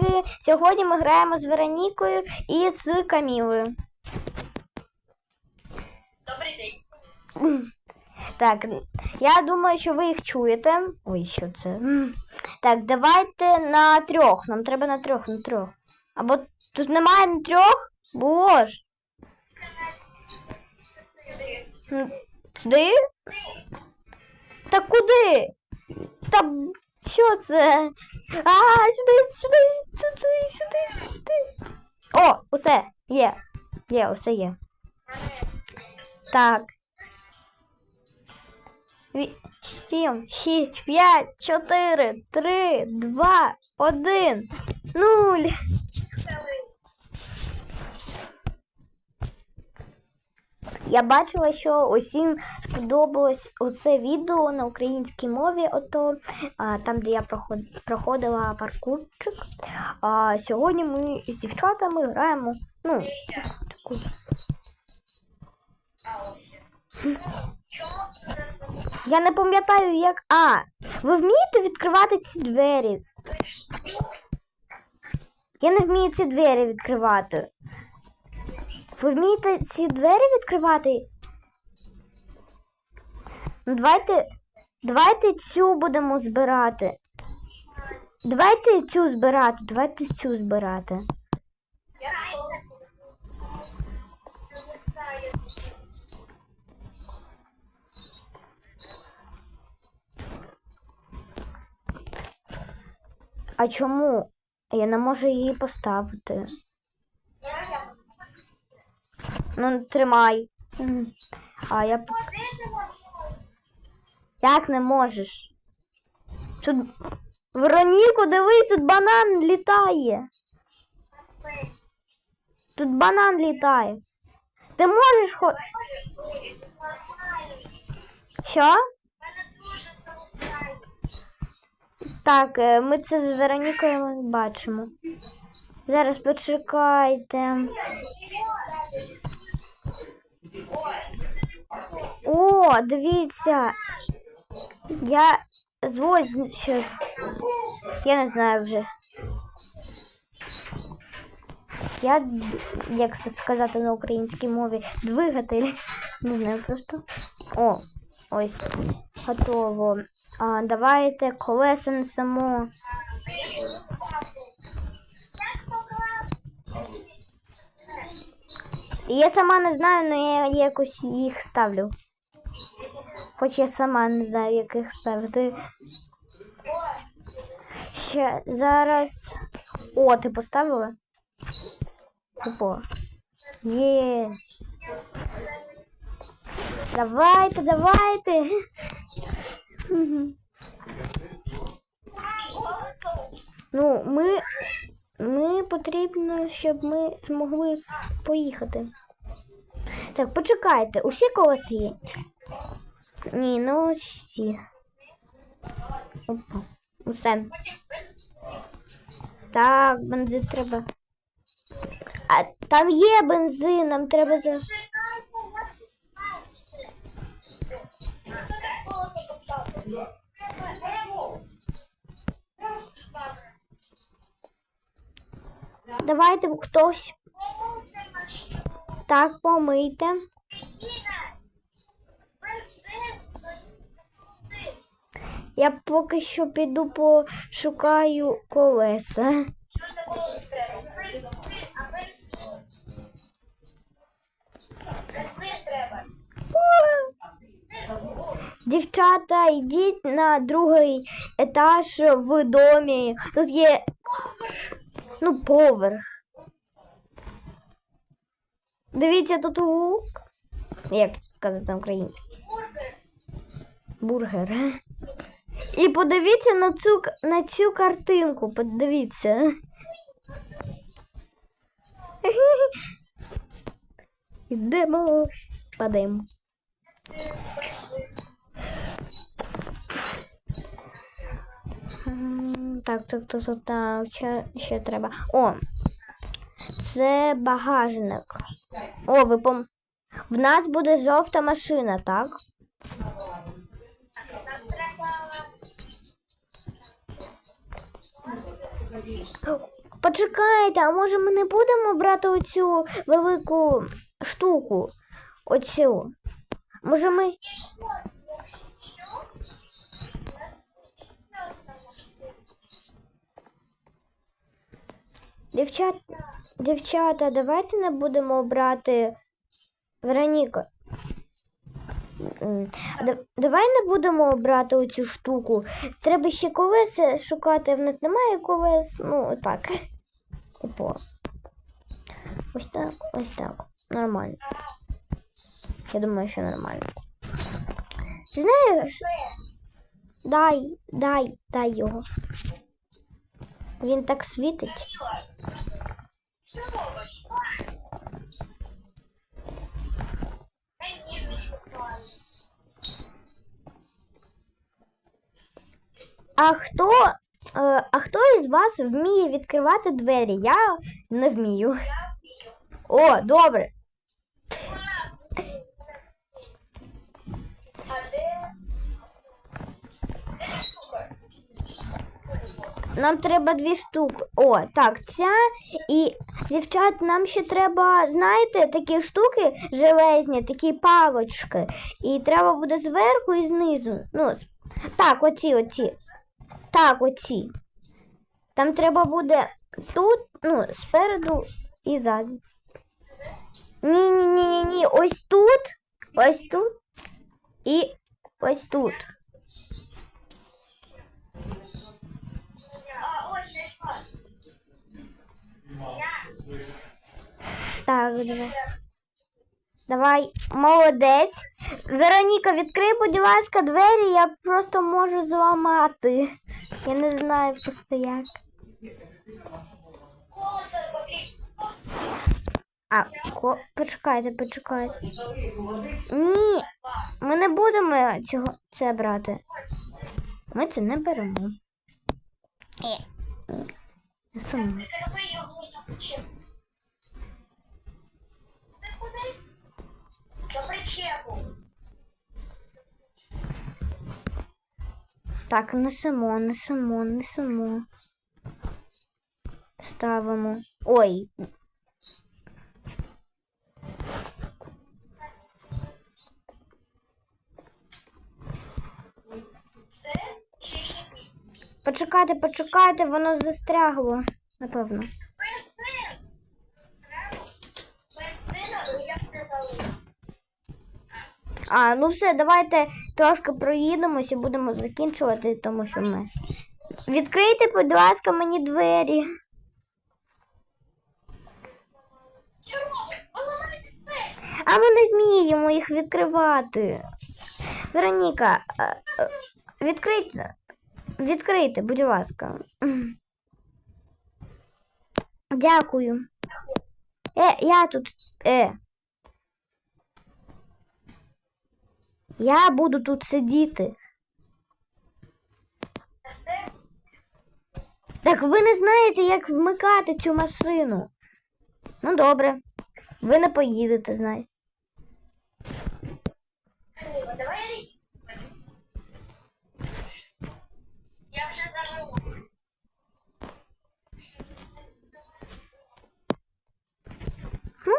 Вероніки. Сьогодні ми граємо з Веронікою і з Камілою. Добрий день. Так, я думаю, що ви їх чуєте. Ой, що це? Так, давайте на трьох. Нам треба на трьох, на трьох. Або тут немає на трьох? Боже. Сюди? Та куди? Та що це? А, сюди, сюди, сюди, сюди, сюди. О, усе, є. Є, усе є. Так. Сім, шість, п'ять, чотири, три, два, один, нуль. Я бачила, що усім сподобалось оце відео на українській мові, ото там, де я проходила паркурчик. А сьогодні ми з дівчатами граємо. Ну, таку. Я не пам'ятаю, як. А, ви вмієте відкривати ці двері? Я не вмію ці двері відкривати. Ви вмієте ці двері відкривати? Ну, давайте, давайте цю будемо збирати. Давайте цю збирати, давайте цю збирати. А чому? Я не можу її поставити. Ну, тримай. А я. Як не можеш? Тут. Вероніку, дивись, тут банан літає. Тут банан літає. Ти можеш хо. Що? Так, е, ми це з Веронікою бачимо. Зараз почекайте. О, дивіться. Я що. Я не знаю вже. Я, як це сказати на українській мові, двигатель. Не знаю просто. О, ось. Готово. А, давайте колеса несемо. Я сама не знаю, але я якось їх ставлю. Хоч я сама не знаю, як їх ставити. Ще зараз. О, ти поставила? Опа. Є. Давайте, давайте. Ну, ми, ми потрібно, щоб ми змогли поїхати. Так, почекайте, усі колеса є? Ні, ну всі. Опа. Усе. Так, бензин треба. А там є бензин, нам треба за. Давайте хтось. Так, помийте. Я поки що піду пошукаю колеса. Дівчата, йдіть на другий етаж в домі. Тут є ну, поверх. Дивіться, тут лук. Як сказати український? Бургер. І подивіться на цю, на цю картинку. Подивіться. Йдемо. Падаємо. Так, так, так, так, так. Ще, ще треба. О, це багажник. О, ви пом... В нас буде жовта машина, так? Почекайте, а може ми не будемо брати оцю велику штуку? Оцю. Може ми. Дівчат... Дівчата, давайте не будемо брати Вероніка. Давай не будемо брати оцю штуку. Треба ще колеса шукати, в нас немає колес. Ну, так. Опа. Ось так, ось так. Нормально. Я думаю, що нормально. Ти знаєш? Дай, дай, дай його. Він так світить. А хто, е, а хто із вас вміє відкривати двері? Я не вмію. О, добре. Нам треба дві штуки. О, так, ця і дівчат, нам ще треба, знаєте, такі штуки железні, такі палочки. І треба буде зверху і знизу. Ну, так, оці, оці. Так, оці. Там треба буде тут, ну, спереду і ззаду. Ні, ні. Ось тут, ось тут і ось тут. Так, давай. Давай, молодець. Вероніка, відкрий, будь ласка, двері, я просто можу зламати. Я не знаю просто як. А, ко... почекайте, почекайте. Ні, ми не будемо цього це брати. Ми це не беремо. Е, Не я сама. Треба його можна почепити. Ти куди? До причепу. Так, несемо, несемо, несемо. Ставимо. Ой, почекайте, почекайте, воно застрягло, напевно. А, ну все, давайте трошки проїдемось і будемо закінчувати, тому що ми. Відкрийте, будь ласка, мені двері. А ми не вміємо їх відкривати. Вероніка, відкрийте. Відкрийте, будь ласка. Дякую. Е, я тут. Е. Я буду тут сидіти. Так ви не знаєте, як вмикати цю машину. Ну, добре. Ви не поїдете, знай. Давай річ. Я вже заживу. Хм?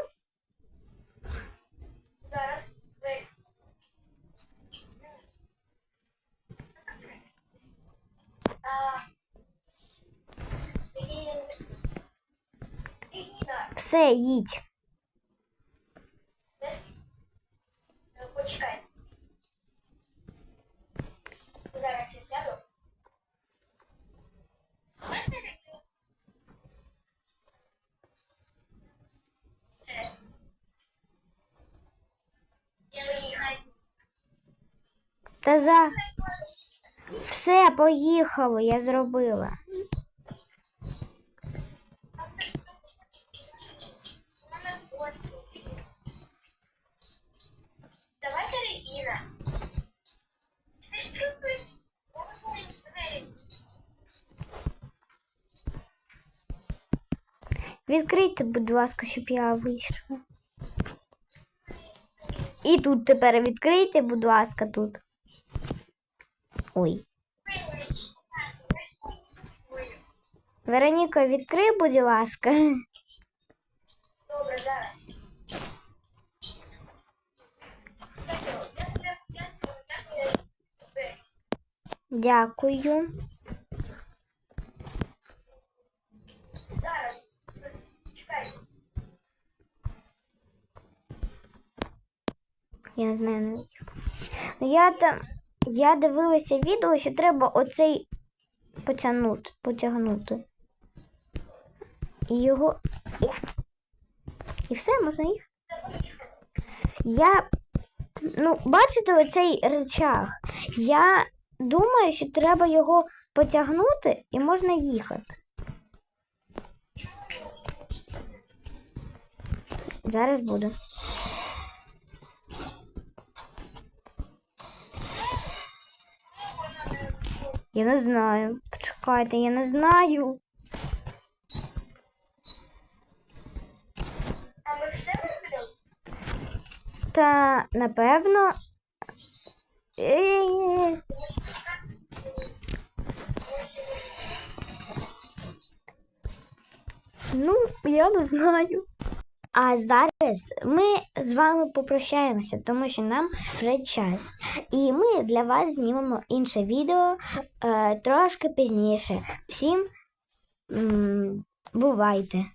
Зараз. ви. А, блін. Ірина, Все, їдь. Почекай. Зараз я сяду. Та за. Все, поїхали, я зробила. Давайте Регіна. Відкрийте, будь ласка, щоб я вийшла. І тут тепер відкрийте, будь ласка, тут. Ой. Вероніка, відкрий, будь ласка. Добре, зараз. Дякую. Ну, Я. Я дивилася відео, що треба оцей потягнути. потягнути. І його. І, все, можна їхати. Я. Ну, бачите оцей речах. Я думаю, що треба його потягнути і можна їхати. Зараз буде. Я не знаю. Почекайте, я не знаю. А ми все робимо? Та напевно. Е, Ну, я не знаю. А зараз ми з вами попрощаємося, тому що нам вже час. І ми для вас знімемо інше відео е, трошки пізніше. Всім м, бувайте!